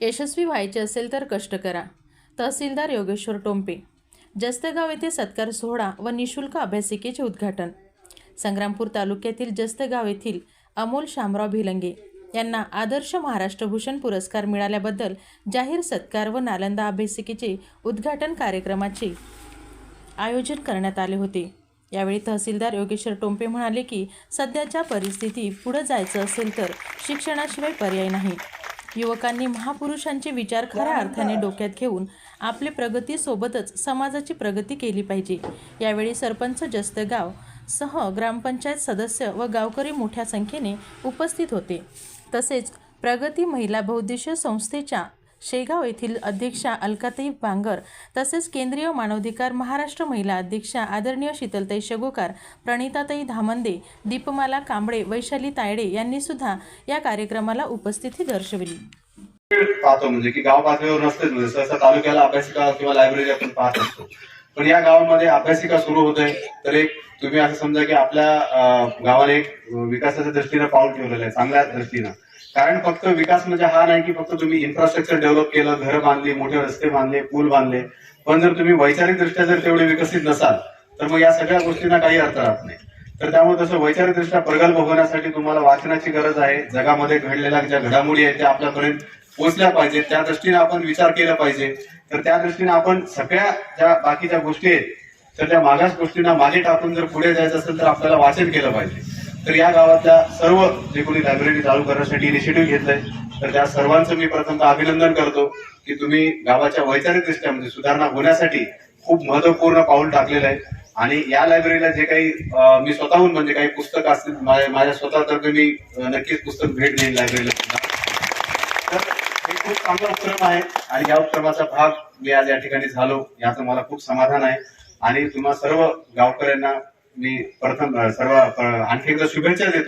यशस्वी व्हायचे असेल तर कष्ट करा. तहसीलदार योगेश्वर टोंपे. जस्तगाव येथे सत्कार सोहळा व निशुल्क अभ्यासिकेचे उद्घाटन. संग्रामपूर तालुक्यातील जस्तगाव येथील अमोल शामराव भिलंगे यांना आदर्श महाराष्ट्रभूषण पुरस्कार मिळाल्याबद्दल जाहीर सत्कार व नालंदा अभ्यासिकेचे उद्घाटन कार्यक्रमाचे आयोजन करण्यात आले होते. यावेळी तहसीलदार योगेश्वर टोंपे म्हणाले की सध्याच्या परिस्थिती पुढे जायचं असेल तर शिक्षणाशिवाय पर्याय नाही. युवकांनी महापुरुषांचे विचार खऱ्या अर्थाने डोक्यात घेऊन आपली प्रगतीसोबतच समाजाची प्रगती केली पाहिजे. यावेळी सरपंच जस्तगाव सह ग्रामपंचायत सदस्य व गावकरी मोठ्या संख्येने उपस्थित होते. तसेच प्रगती महिला बहुद्देशीय संस्थेच्या शेगाव येथील अध्यक्षा अलकाताई बांगर तसेच केंद्रीय मानवाधिकार महाराष्ट्र महिला अध्यक्षा आदरणीय शीतलताई शगोकार प्रणिताताई धामंदे दीपमाला कांबळे वैशाली तायडे यांनी सुद्धा या कार्यक्रमाला उपस्थिती दर्शविली. पाहतो म्हणजे की गाव पातळीवर नसतेच म्हणजे सहसा तालुक्याला अभ्यासिका किंवा लायब्ररी आपण पाहत असतो. पण या गावामध्ये अभ्यासिका सुरू होत आहे तर एक तुम्ही असं समजा की आपल्या गावाने एक विकासाच्या दृष्टीनं पाऊल ठेवलेलं आहे चांगल्या दृष्टीनं. कारण फक्त विकास म्हणजे हा नाही की फक्त तुम्ही इन्फ्रास्ट्रक्चर डेव्हलप केलं घरं बांधली मोठे रस्ते बांधले पूल बांधले. पण जर तुम्ही वैचारिक दृष्ट्या जर तेवढे विकसित नसाल तर मग या सगळ्या गोष्टींना काही अर्थ राहत नाही. तर त्यामुळे तसं वैचारिक दृष्ट्या प्रगल्भ होण्यासाठी तुम्हाला वाचनाची गरज आहे. जगामध्ये घडलेल्या ज्या घडामोडी आहेत त्या आपल्यापर्यंत पोहोचल्या पाहिजेत. त्या दृष्टीने आपण विचार केला पाहिजे. तर त्या दृष्टीने आपण सगळ्या ज्या बाकीच्या गोष्टी आहेत तर त्या मागास गोष्टींना मागे टाकून जर पुढे जायचं असेल तर आपल्याला वाचन केलं पाहिजे. तर या गावातल्या सर्व जे कोणी लायब्ररी चालू करण्यासाठी इनिशिएटिव्ह घेतलंय तर त्या सर्वांचं मी प्रथमतः अभिनंदन करतो की तुम्ही गावाच्या वैचारिक म्हणजे सुधारणा होण्यासाठी खूप महत्त्वपूर्ण पाऊल टाकलेलं आहे. आणि या लायब्ररीला जे काही मी स्वतःहून म्हणजे काही पुस्तक असतील माझ्या स्वतःतर्फे मी नक्कीच पुस्तक भेट देईन लायब्ररीला सुद्धा. तर हे खूप चांगला उपक्रम आहे आणि या उपक्रमाचा भाग मी आज या ठिकाणी झालो याचं मला खूप समाधान आहे. आणि तुम्हा सर्व गावकऱ्यांना मी प्रथम सर्व आणखी एकदा शुभेच्छा देतो.